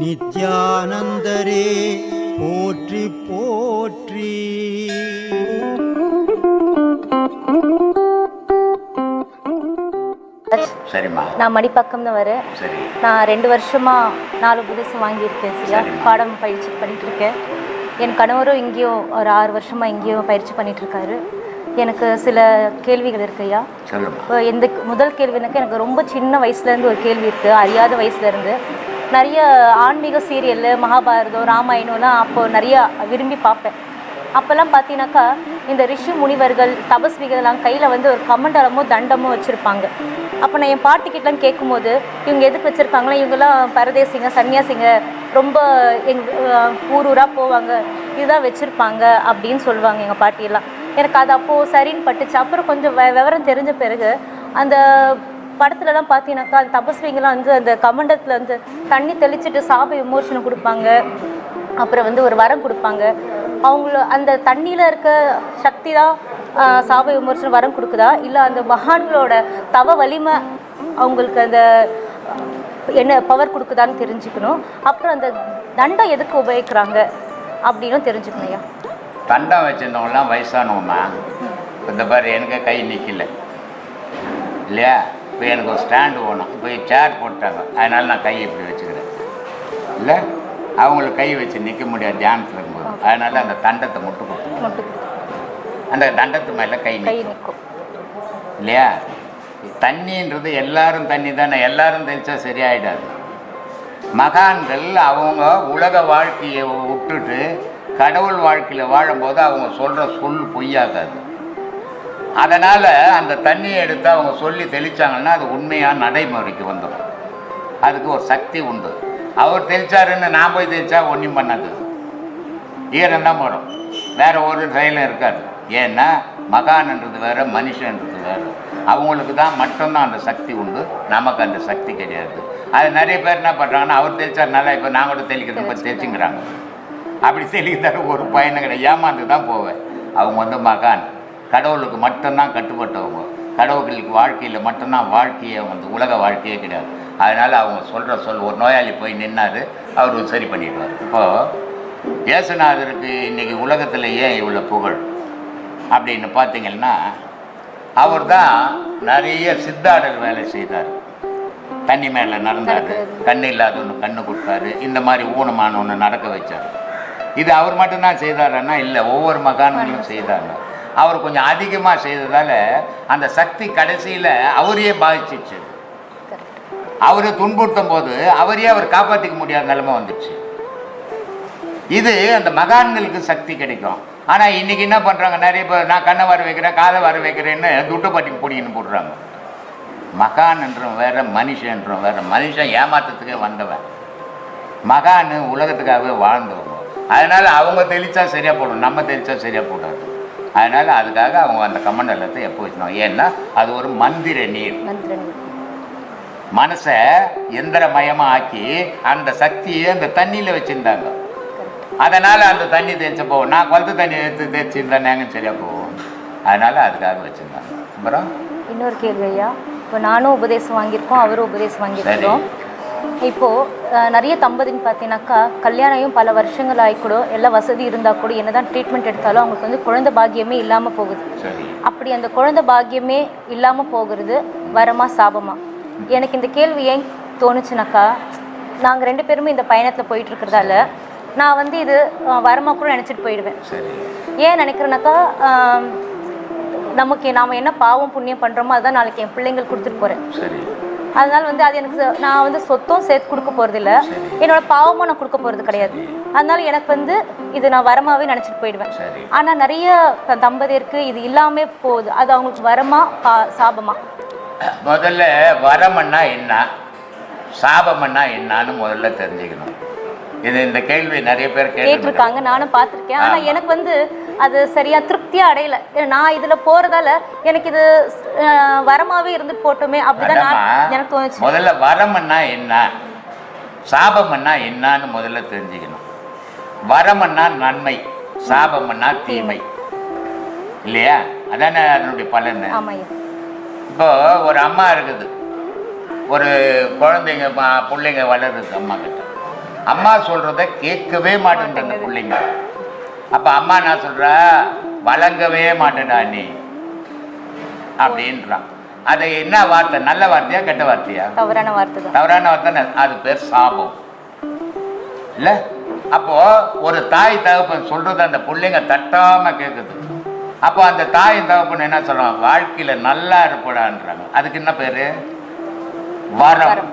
நித்யானந்தரே போற்றி போற்றி. சரிம்மா. நான் மடிப்பக்கம் தான் வரேன் சரி. நான் ரெண்டு வருஷமா நாலு உபதேசம் வாங்கியிருக்கேன் சரியா சரிம்மா. பாடம் பயிற்சி பண்ணிட்டு இருக்கேன் என் கணவரும் இங்கேயும் ஒரு ஆறு வருஷமா இங்கேயும் பயிற்சி பண்ணிட்டு இருக்காரு எனக்கு சில கேள்விகள் இருக்கு ஐயா. சொல்லுமா இப்போ எந்த முதல் கேள்வினாக்க எனக்கு ரொம்ப சின்ன வயசுலேருந்து ஒரு கேள்வி இருக்குது அறியாத வயசுலேருந்து நிறைய ஆன்மீக சீரியல் மகாபாரதம் ராமாயணம்லாம் அப்போது நிறையா விரும்பி பார்ப்பேன். அப்போல்லாம் பார்த்தீங்கன்னாக்கா இந்த ரிஷி முனிவர்கள் தபஸ்விகள்லாம் கையில் வந்து ஒரு கமண்டலமோ தண்டமோ வச்சுருப்பாங்க. அப்போ நான் என் பாட்டிக்கிட்டலாம் கேட்கும்போது இவங்க எதுக்கு வச்சுருக்காங்களா இவங்கெல்லாம் பரதேசிங்க சன்னியாசிங்க ரொம்ப எங் ஊர் ஊராக போவாங்க. இதுதான் வச்சுருப்பாங்க அப்படின்னு சொல்லுவாங்க எங்கள் பாட்டியெல்லாம். எனக்கு அது அப்போது சரின்னு பட்டுச்சு. அப்புறம் கொஞ்சம் விவரம் தெரிஞ்ச பிறகு அந்த படத்துலலாம் பார்த்தீங்கன்னாக்கா அந்த தபஸ்விங்கெல்லாம் வந்து அந்த கமண்டத்தில் வந்து தண்ணி தெளிச்சிட்டு சாப விமோசனம் கொடுப்பாங்க. அப்புறம் வந்து ஒரு வரம் கொடுப்பாங்க. அவங்கள அந்த தண்ணியில் இருக்க சக்தி தான் சாப விமோசனம் வரம் கொடுக்குதா? இல்லை அந்த மகான்களோட தவ வலிமை அவங்களுக்கு அந்த என்ன பவர் கொடுக்குதான்னு தெரிஞ்சுக்கணும். அப்புறம் அந்த தண்டம் எதுக்கு உபயோகிக்கிறாங்க அப்படின்னு தெரிஞ்சுக்கணும் ஐயா. தண்டம் வச்சிருந்தவங்களாம் வயசானவங்கம்மா இந்த மாதிரி எனக்கு கை நிற்கல இல்லையா? இப்போ எனக்கு ஒரு ஸ்டாண்டு வேணும். இப்போ சேர் போட்டாங்க. அதனால நான் கை இப்படி வச்சுக்கிறேன். இல்லை? அவங்களுக்கு கை வச்சு நிற்க முடியாது தியானத்தில் இருக்கும்போது. அதனால அந்த தண்டத்தை முட்டு கொடுத்து அந்த தண்டத்து மேலே கை நிற்கும். இல்லையா? தண்ணின்றது எல்லாரும் தண்ணி தானே. எல்லாரும் தெளிச்சா சரியாயிடாது. மகான்கள் அவங்க உலக வாழ்க்கையை விட்டுட்டு கடவுள் வாழ்க்கையில் வாழும்போது அவங்க சொல்கிற சொல் பொய்யாகாது. அதனால் அந்த தண்ணியை எடுத்து அவங்க சொல்லி தெளிச்சாங்கன்னா அது உண்மையாக நடைமுறைக்கு வந்துடும். அதுக்கு ஒரு சக்தி உண்டு. அவர் தெளிச்சாருன்னு நான் போய் தெளிச்சா ஒன்றும் பண்ணாது. ஈரம் தான் போடும். வேற ஒரு செயலும் இருக்காது. ஏன்னா மகான்ன்றது வேற மனுஷன்றது வேற. அவங்களுக்கு தான் மட்டும்தான் அந்த சக்தி உண்டு. நமக்கு அந்த சக்தி கிடையாது. அது நிறைய பேர் என்ன பண்ணுறாங்கன்னா அவர் தெளிச்சாருனால இப்போ நான் கூட தெளிக்கிறது இப்போ தெளிச்சுங்கிறாங்க. அப்படி தெளிக்கிறாரு ஒரு பயனும் கிடையாது. ஏமாந்து தான் போவேன். அவங்க வந்து மகான். கடவுளுக்கு மட்டும்தான் கட்டுப்பட்டவங்க. கடவுளுக்கு வாழ்க்கையில் மட்டும்தான் வாழ்க்கையே வந்து உலக வாழ்க்கையே கிடையாது. அதனால் அவங்க சொல்கிற சொல் ஒரு நோயாளி போய் நின்னாரு அவர் சரி பண்ணிடுவார். இப்போது இயேசுநாதருக்கு இன்னைக்கு உலகத்தில் ஏன் இவ்வளோ புகழ்? அப்படின்னு பார்த்தீங்கன்னா அவர் தான் நிறைய சித்தாடல் வேலை செய்தார். தண்ணி மேலே நடந்தார் கண்ணு இல்லாதவனு கண்ணு கொடுத்தாரு இந்த மாதிரி ஊனமானவனை நடக்க வச்சார். இது அவர் மட்டும்தான் செய்தாருன்னா இல்லை ஒவ்வொரு மகான்களும் செய்தாங்க அவர் கொஞ்சம் அதிகமாக செய்ததால் அந்த சக்தி கடைசியில் அவரையே பாதிச்சிச்சு. அவரை துன்புறுத்தும் போது அவரையே அவர் காப்பாற்றிக்க முடியாத நிலைமை வந்துச்சு. இது அந்த மகான்களுக்கு சக்தி கிடைக்கும். ஆனால் இன்னைக்கு என்ன பண்ணுறாங்க நிறைய பேர் நான் கண்ணை வர வைக்கிறேன் காதை வர வைக்கிறேன்னு துட்டை பட்டி போடுறாங்க. போடுறாங்க என்றும் வேற மனுஷன்றவன் வேற மனுஷன் ஏமாற்றத்துக்கே வந்தவன். மகான் உலகத்துக்காகவே வாழ்ந்தவங்க. அதனால அவங்க தெளிச்சா சரியா போடும் நம்ம தெளிச்சா சரியா போடாது. அதனால அதுக்காக அவங்க அந்த கமண்டலத்தை எப்போ வச்சுக்கணும் ஏன்னா அது ஒரு மந்திர நீர். மனசை எந்திரமயமா ஆக்கி அந்த சக்தியை அந்த தண்ணியில் வச்சுருந்தாங்க. அதனால் அந்த தண்ணி தேய்ச்ச போகும் நான் குளத்து தண்ணி எடுத்து தேய்ச்சிருந்தா நாங்க சரியாக போவோம் அதனால் அதுக்காக வச்சுருந்தாங்க. அப்புறம்? இன்னொரு கேள்வி ஐயா. இப்போ நானும் உபதேசம் வாங்கியிருக்கோம் அவரும் உபதேசம் வாங்கியிருக்கிறோம். இப்போது நிறைய தம்பதின்னு பார்த்தீங்கன்னாக்கா கல்யாணம் பல வருஷங்கள் ஆகிக்கூட எல்லா வசதி இருந்தால் கூட என்னதான் ட்ரீட்மெண்ட் எடுத்தாலும் அவங்களுக்கு வந்து குழந்தை பாக்கியமே இல்லாமல் போகுது. அப்படி அந்த குழந்தை பாக்கியமே இல்லாமல் போகிறது வரமா சாபமா? எனக்கு இந்த கேள்வி ஏன் தோணுச்சுனாக்கா நாங்கள் ரெண்டு பேருமே இந்த பயணத்தில் போயிட்டு இருக்கிறதால நான் வந்து இது வரமா கூட நினச்சிட்டு போயிடுவேன். ஏன் நினைக்கிறேன்னாக்கா ஆம், நமக்கு நாம் என்ன பாவம் புண்ணியம் பண்ணுறோமோ அதான் நாளைக்கு என் பிள்ளைங்களுக்கு கொடுத்துட்டு போகிறேன் அதனால வந்து அது எனக்கு நான் வந்து சொத்தும் சேர்த்து கொடுக்க போகிறதில்ல என்னோட பாவமும் நான் கொடுக்க போகிறது கிடையாது. அதனால எனக்கு வந்து இது நான் வரமாவே நினச்சிட்டு போயிடுவேன். ஆனால் நிறைய தம்பதியருக்கு இது இல்லாமே போகுது. அது அவங்களுக்கு வரமா பா சாபமா? முதல்ல வரமன்னா என்ன? சாபம்னா என்னன்னு முதல்ல தெரிஞ்சுக்கணும். இது இந்த கேள்வி நிறைய பேர் கேட்டு கேட்டிருக்காங்க. நானும் பார்த்துருக்கேன். ஆனா. எனக்கு வந்து அது சரியா திருப்தியா அடையல. நான் இதுல போறதால எனக்கு இது அஹ், வரமாவே இருந்துட்டு போட்டுமே அப்படிதான் நான் எனக்கு தோணுச்சு. முதல்ல வரம்னா என்ன? சாபம்னா என்னன்னு முதல்ல தெரிஞ்சுக்கணும். வரம்னா நன்மை சாபம்னா தீமை. இல்லையா? அதானே அதனுடைய பலன். இப்போ ஒரு அம்மா இருக்குது. ஒரு குழந்தைங்க பிள்ளைங்க வளருது அம்மா கிட்ட அம்மா சொல்றத கேட்கவே மாட்டேன் அந்த பிள்ளைங்க. அப்ப அம்மா நான் சொல்றா? வழங்கவே மாட்டேடா நீ. அப்படின்றான் அது என்ன வார்த்தை? நல்ல வார்த்தையா கெட்ட வார்த்தையா? தவறான வார்த்தை தவறான வார்த்தை அது பேர் சாபம். இல்ல? அப்போ ஒரு தாய் தகப்பன் சொல்றது அந்த பிள்ளைங்க தட்டாம கேக்குது. அப்போ அந்த தாய் தகப்பன் என்ன சொல்றாங்க வாழ்க்கையில நல்லா இருப்படான்றாங்க. அதுக்கு என்ன பேரு? வரம். வரம்.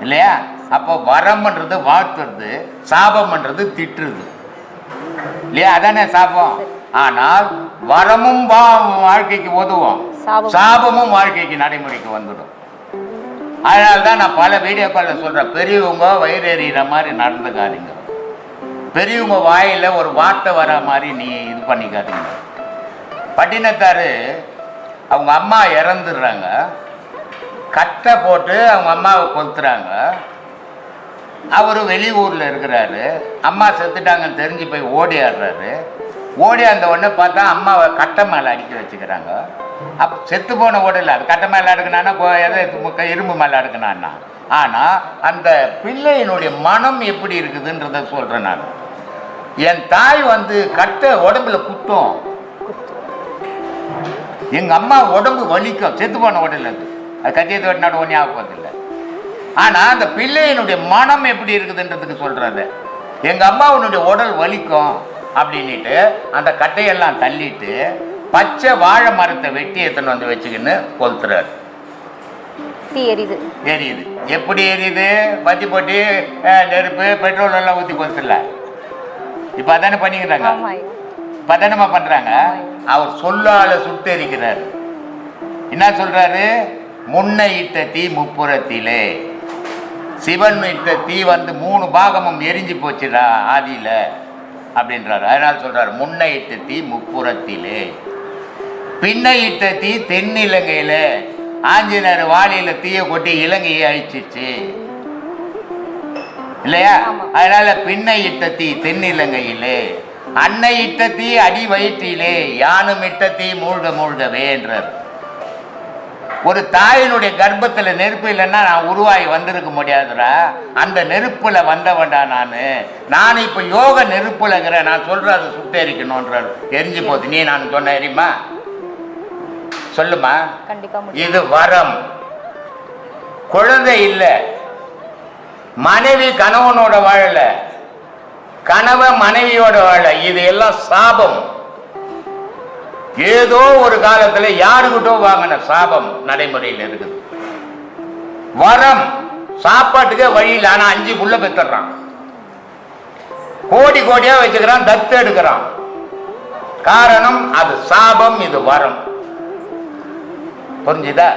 இல்லையா? அப்போ வரம்ன்றது வாழ்த்துறது சாபம்ன்றது திட்டுறது. இல்லையா? அதானே சாபம். ஆனால் வரமும் வாழ்க்கைக்கு உதவும். சாபம். சாபமும் வாழ்க்கைக்கு நடைமுறைக்கு வந்துடும். அதனால தான் நான் பல வீடியோக்களில் சொல்கிறேன் பெரியவங்க வயிறு எறிகிற மாதிரி நடந்துக்காதீங்க. பெரியவங்க வாயில ஒரு வார்த்தை வர மாதிரி நீ இது பண்ணிக்காதீங்க. பட்டினத்தாரு அவங்க அம்மா இறந்துடுறாங்க. கட்டை போட்டு அவங்க அம்மாவை கொளுத்துறாங்க. அவர் வெளியூரில் இருக்கிறாரு. அம்மா செத்துட்டாங்கன்னு தெரிஞ்சு போய் ஓடியாடுறாரு. அந்த உடனே பார்த்தா அம்மாவை கட்டை மேலே அடிக்க வச்சுக்கிறாங்க. அப் செத்து போன ஓடல அது கட்டை மேலே அடுக்கினான்னா எதை இரும்பு மேலே அடுக்கினான்னா. ஆனால் அந்த பிள்ளையினுடைய மனம் எப்படி இருக்குதுன்றத சொல்கிறேன் நான். என் தாய் வந்து கட்டை உடம்புல குத்தும். எங்கள் அம்மா உடம்பு வலிக்கும். செத்து போன உடல் அது. அது கட்டியத்தை வெட்டினாடு ஒன்றே ஆக போதில்லை ஆனால் அந்த பிள்ளையினுடைய மனம் எப்படி இருக்குதுன்றதுக்கு சொல்கிறது எங்கள் அம்மாவுனுடைய உடல் வலிக்கும் அப்படின்னுட்டு அந்த கட்டையெல்லாம் தள்ளிட்டு பச்சை வாழை மரத்தை வெட்டி எடுத்துன்னு வந்து வச்சுக்கின்னு கொளுத்துறாரு. எரியுது. எரியுது. எப்படி எரியுது? பத்தி போட்டு நெருப்பு பெட்ரோல் எல்லாம் ஊற்றி கொளுத்துல இப்போ அதானே பண்ணிக்கிறாங்க? ஆமாய்யா பதனமா பண்றாங்க? அவர் சொல்லால சுட்டெரிக்கிறார். என்ன சொல்றாரு? முன்னை இட்ட தீ முப்புறத்திலே சிவன் இட்ட தீ வந்து மூணு பாகமும் எரிஞ்சு போச்சுடா ஆதியில அப்படின்றாரு. அதனால சொல்றாரு முன்னை இட்ட தீ முப்புறத்திலே. பின்னை இட்ட தீ தென்னிலங்கையில. ஆஞ்சநேயர் வாளியில தீய கொட்டி இலங்கையை அழிச்சிச்சு இல்லையா. அதனால பின்னை இட்ட தீ தென்னிலங்கையிலே. அன்னை இட்ட தீ அடி வயிற்றிலே யானும் இட்ட தீ மூழ்க மூழ்கவேன்றார் ஒரு தாயினுடைய கர்ப்பத்துல நெருப்பு இல்லைன்னா நான் உருவாகி வந்திருக்க முடியாதுடா. அந்த நெருப்புல வந்தவன்டா நான். நான் இப்ப யோக நெருப்புல இருக்கிறேன். நான் சொல்றேன் அதை சுட்டெரிக்கணுன்றார் எரிஞ்சு போகுது. நீ நான் சொன்ன எரியுமா? சொல்லுமா? இது வரம். குழந்தை இல்லை. மனைவி கணவனோட வாழல. கணவன் மனைவியோட வாழ. இது எல்லாம் சாபம். ஏதோ ஒரு காலத்துல யாருக்கிட்டோ வாங்கின சாபம் நடைமுறையில் இருக்குது. வரம் சாப்பாட்டுக்கே வழியில் ஆனா அஞ்சு புள்ள பெத்துறான். கோடி கோடியா வச்சுக்கிறான் தத்து எடுக்கிறான். காரணம் அது சாபம் இது வரம். புரிஞ்சுதா?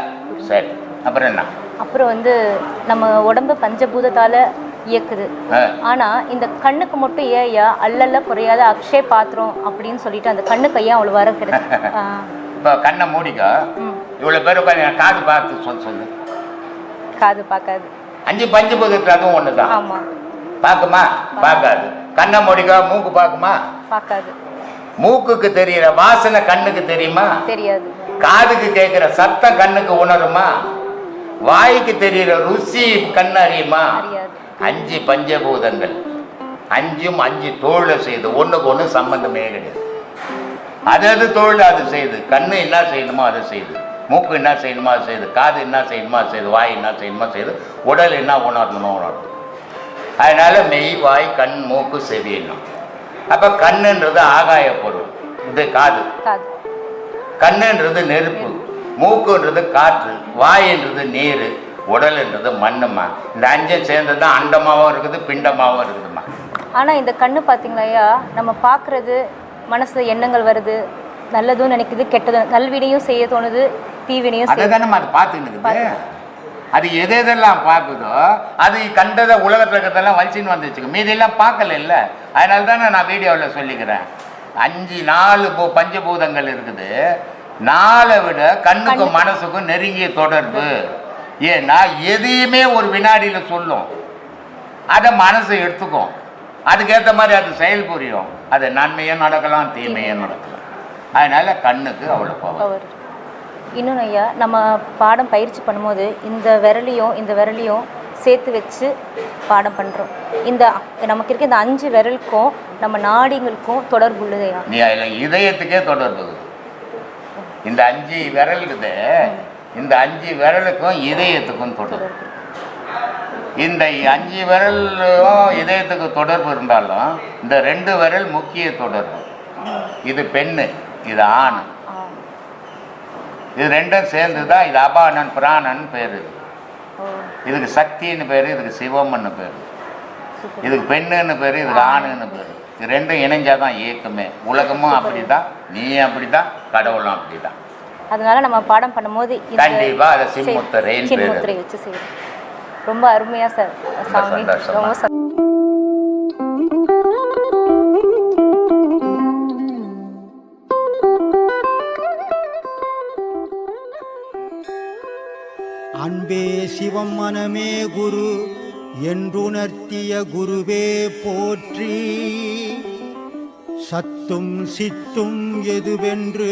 சரி. அப்புறம் என்ன? அப்புறம் வந்து நம்ம உடம்பு பஞ்சபூதத்தால இயக்குது. ஆ. ஆனா இந்த கண்ணுக்கு மட்டும் ஏயா அல்லல்ல குறையாத அக்ஷய பாத்திரம் அப்படின்னு சொல்லிட்டு அந்த கண்ணுக்கு ஐயா அவ்வளவு வர ஆ, இப்போ கண்ணை மூடிக்கோ. ம். இவ்வளவு பேர் உட்காந்து காது பார்த்து சொல்லு சொல்லு. காது பார்க்காது. அஞ்சு பஞ்சு பகுதியில் அதுவும் ஒன்று தான் ஆமா. பார்க்குமா? பார்க்காது. கண்ணை மூடிக்கோ மூக்கு பார்க்குமா? பார்க்காது. மூக்குக்கு தெரியிற வாசனை கண்ணுக்கு தெரியுமா? தெரியாது. காதுக்கு கேட்கிற சத்தம் கண்ணுக்கு உணருமா? வாய்க்கு தெரியிற ருசி கண் அறியுமா? அறியாது. அஞ்சு பஞ்சபூதங்கள். அஞ்சும் அஞ்சு தோழை செய்து ஒண்ணுக்கு ஒண்ணு சம்பந்தமே கிடையாது. அது அது தொழில் அது செய்யுது கண்ணு என்ன செய்யணுமோ அதை செய்யுது மூக்கு என்ன செய்யணுமோ அது செய்யுது காது என்ன செய்யணுமோ அது செய்யுது வாய் என்ன செய்யணுமோ செய்யுது உடல் என்ன உணரணுமோ உணரும் அதனால மெய் வாய் கண் மூக்கு செவி எண்ணம். அப்ப கண்ணுன்றது ஆகாய பொருள். இது காது. கண்ணுன்றது நெருப்பு. மூக்குன்றது காற்று. வாயின்றது நீர். உடல்ன்றது மண்ணுமா இந்த அஞ்சும் சேர்ந்தது தான் அண்டமாவும் இருக்குது பிண்டமாவும் இருக்குதுமா ஆனா இந்த கண்ணு பாத்தீங்களா ஐயா? நம்ம பார்க்கிறது மனசுல எண்ணங்கள் வருது நல்லதும் நினைக்குது கெட்டதும் நல்வினையும் செய்ய தோணுது தீவினையும் அதை செய்ய தானே அது பார்த்துக்கிட்டு அது எது எதெல்லாம் பார்க்குதோ அது கண்டதை உலகத்தில் இருக்கிறதெல்லாம் வலிச்சின்னு வச்சுக்கோ மீதியெல்லாம் பார்க்கல இல்லை. அதனால தானே நான் வீடியோவில் சொல்லிக்கிறேன். அஞ்சு நாலு பூ பஞ்சபூதங்கள் இருக்குது. நாலை விட கண்ணுக்கும் மனசுக்கும் நெருங்கிய தொடர்பு. ஏன்னா எதையுமே ஒரு வினாடியில் சொல்லும். அதை மனசு எடுத்துக்கும் அதுக்கேற்ற மாதிரி அது செயல் புரியும். அது நன்மையும் நடக்கலாம் தீமையும் நடக்கலாம். அதனால கண்ணுக்கு அவ்வளோ பவர். இன்னொன்று ஐயா நம்ம பாடம் பயிற்சி பண்ணும்போது இந்த விரலையும் இந்த விரலையும் சேர்த்து வச்சு பாடம் பண்ணுறோம் இந்த நமக்கு இருக்க இந்த அஞ்சு விரலுக்கும் நம்ம நாடிங்களுக்கும் தொடர்பு உள்ளது ஐயா. இதயத்துக்கே தொடர்பு. இந்த அஞ்சு விரல் இருக்குது. இந்த அஞ்சு விரலுக்கும் இதயத்துக்கும் தொடர்பு. இந்த அஞ்சு விரலும் இதயத்துக்கு தொடர்பு இருந்தாலும் இந்த ரெண்டு விரல் முக்கிய தொடர்பு. இது பெண்ணு இது ஆண். இது ரெண்டும் சேர்ந்து தான் இது அபானன் பிராணன் பேர். இது இதுக்கு சக்தின்னு பேர் இதுக்கு சிவம்னு பேர். இதுக்கு பெண்ணுன்னு பேர் இதுக்கு ஆணுன்னு பேர். இது ரெண்டும் இணைஞ்சாதான் இயக்கமே. உலகமும் அப்படிதான் நீ அப்படிதான் கடவுளும் அப்படி தான் அதனால நம்ம பாடம் பண்ணும்போது இந்த கண்டிப்பா அதை சின்முத்திரைன்னு பேரு. சின்முத்திரை வச்சு செய்யணும் ரொம்ப அருமையா சார் சாமி. ரொம்ப. அன்பே சிவம் மனமே குரு என்றுணர்த்திய குருவே போற்றி சத்தும் சித்தும் எதுவென்று